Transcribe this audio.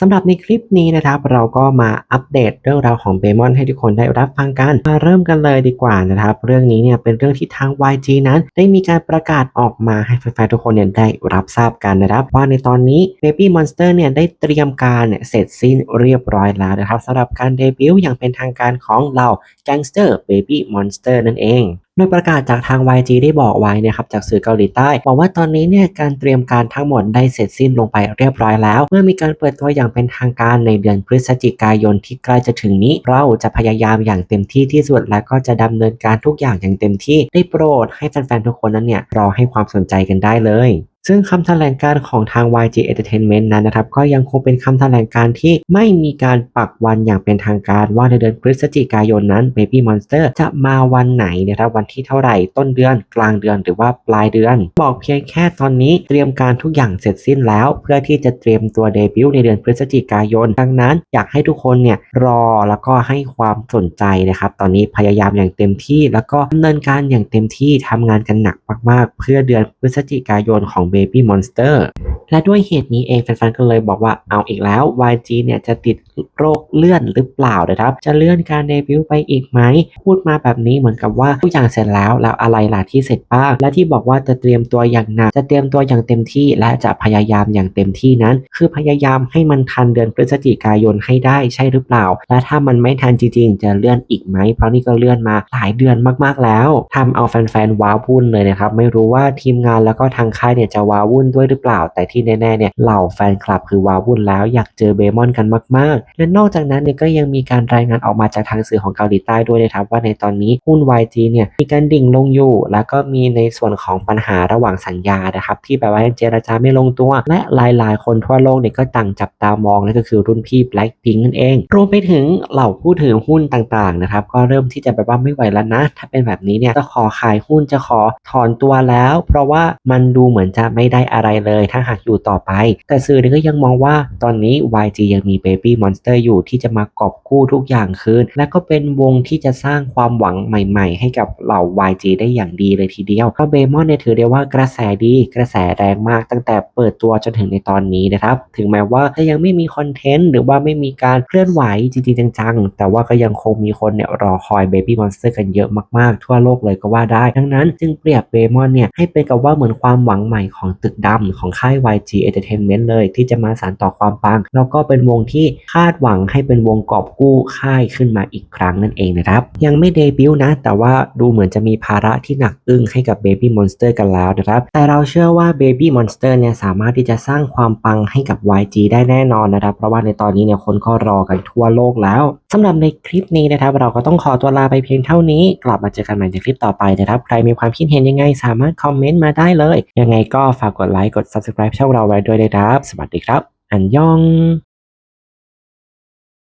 สำหรับในคลิปนี้นะครับเราก็มาอัปเดตเรื่องราวของเบมอนให้ทุกคนได้รับฟังกัน มาเริ่มกันเลยดีกว่านะครับ เรื่องนี้เนี่ยเป็นเรื่องที่ทาง YG นั้น ได้มีการประกาศออกมาให้แฟนๆทุกคนเนี่ยได้รับทราบกันนะครับ ว่าในตอนนี้ Baby Monster เนี่ยได้เตรียมการเนี่ยเสร็จสิ้นเรียบร้อยแล้วนะครับสำหรับการเดบิวต์อย่างเป็นทางการของเหล่า Gangster Baby Monster นั่นเอง โดยประกาศจากทาง YG ได้บอกไว้นะครับจากสื่อเกาหลีใต้บอกว่าตอนนี้เนี่ยการเตรียมการทั้งหมดได้เสร็จสิ้นลงไปเรียบร้อยแล้ว เมื่อมีการเปิดตัวอย่างเป็นทางการในเดือนพฤศจิกายนที่ใกล้จะถึงนี้ เราจะพยายามอย่างเต็มที่ที่สุด และก็จะดำเนินการทุกอย่างอย่างเต็มที่ได้โปรดให้แฟนๆทุกคนนั้นเนี่ยรอให้ความสนใจกันได้เลย ซึ่งคำแถลงการของทาง YG Entertainment นั้นนะครับ ก็ยังคงเป็นคำแถลงการที่ไม่มีการปักวันอย่างเป็นทางการว่าในเดือนพฤศจิกายนนั้น Baby Monster จะมาวันไหนนะครับวันที่เท่าไหร่ต้นเดือนกลางเดือนหรือว่าปลายเดือน บอกเพียงแค่ตอนนี้เตรียมการทุกอย่างเสร็จสิ้นแล้ว เพื่อที่จะเตรียมตัวเดบิวต์ในเดือนพฤศจิกายน ดังนั้นอยากให้ทุกคนเนี่ยรอแล้วก็ให้ความสนใจนะครับ ตอนนี้พยายามอย่างเต็มที่ แล้วก็ดำเนินการอย่างเต็มที่ทำงานกันหนักมากๆ เพื่อเดือนพฤศจิกายนของ Baby Monster และด้วยเหตุนี้เองแฟนๆก็เลยบอกว่าเอาอีกแล้ว YG เนี่ยจะติด โรคเลื่อนหรือเปล่านะครับ จะเลื่อนการเดบิวต์ไปอีกไหม พูดมาแบบนี้เหมือนกับว่าทุกอย่างเสร็จแล้ว แล้วอะไรล่ะที่เสร็จบ้าง และที่บอกว่าจะเตรียมตัวอย่างหนัก จะเตรียมตัวอย่างเต็มที่ และจะพยายามอย่างเต็มที่นั้น คือพยายามให้มันทันเดือนพฤศจิกายนให้ได้ใช่หรือเปล่า และถ้ามันไม่ทันจริงๆ จะเลื่อนอีกไหม เพราะนี่ก็เลื่อนมาหลายเดือนมากๆแล้วทำเอาแฟนๆว้าวุ่นเลยนะครับ ไม่รู้ว่าทีมงานแล้วก็ทางค่ายเนี่ยจะว้าวุ่นด้วยหรือเปล่า แต่ที่แน่ๆเนี่ยเหล่าแฟนคลับคือว้าวุ่นแล้วอยากเจอเบมอนกันมากๆและนอกจากนั้นเนี่ยก็ยังมีการรายงานออกมาจากทางสื่อของเกาหลีใต้ด้วยนะครับว่าในตอนนี้หุ้น YG เนี่ยมีการดิ่งลงอยู่ แล้วก็มีในส่วนของปัญหาระหว่างสัญญานะครับที่แบบว่ายังเจรจาไม่ลงตัว และหลาย ๆ คนทั่วโลกเนี่ยก็ต่างจับตามองนั่นก็คือรุ่นพี่ Blackpink นั่นเองรวมไปถึงเหล่าผู้ถือหุ้นต่าง ๆ นะครับก็เริ่มที่จะแบบว่าไม่ไหวแล้วนะ ถ้าเป็นแบบนี้เนี่ยจะขอขายหุ้นจะขอถอนตัวแล้ว เพราะว่ามันดูเหมือนจะไม่ได้อะไรเลย ถ้าหากอยู่ต่อไป แต่สื่อเนี่ยก็ยังมองว่าตอนนี้ YG ยังมี Baby Monster อยู่ที่จะมากอบกู้ทุกอย่างคืน และก็เป็นวงที่จะสร้างความหวังใหม่ๆ ให้กับเหล่า YG ได้อย่างดีเลยทีเดียวเพราะเบมอนเนี่ยถือได้ว่ากระแสดีกระแสแรงมากตั้งแต่เปิดตัวจนถึงในตอนนี้นะครับ ถึงแม้ว่าจะยังไม่มีคอนเทนต์หรือว่าไม่มีการเคลื่อนไหวจริงๆจังๆ แต่ว่าก็ยังคงมีคนเนี่ยรอคอย Baby Monster กันเยอะมากๆ ทั่วโลกเลยก็ว่าได้ ดังนั้นจึงเปรียบเบมอนเนี่ยให้เป็นกับว่าเหมือนความหวังใหม่ของตึกดำของค่าย YG Entertainment เลย ที่จะมาสานต่อความปัง แล้วก็เป็นวงที่คาาดหวังให้เป็นวงกอบกู้ค่ายขึ้นมาอีกครั้งนั่นเองนะครับ ยังไม่เดบิวต์นะ แต่ว่าดูเหมือนจะมีภาระที่หนักอึ้งให้กับ Baby Monster กันแล้วนะครับ แต่เราเชื่อว่า Baby Monster เนี่ยสามารถที่จะสร้างความปังให้กับ YG ได้แน่นอนนะครับ เพราะว่าในตอนนี้เนี่ยคนก็รอกันทั่วโลกแล้วสำหรับในคลิปนี้นะครับ เราก็ต้องขอตัวลาไปเพียงเท่านี้ กลับมาเจอกันใหม่ในคลิปต่อไปนะครับ ใครมีความคิดเห็นยังไง สามารถคอมเมนต์มาได้เลย ยังไงก็ฝากกดไลค์กด subscribe ช่องเราไว้ด้วยนะครับ สวัสดีครับ อันยอง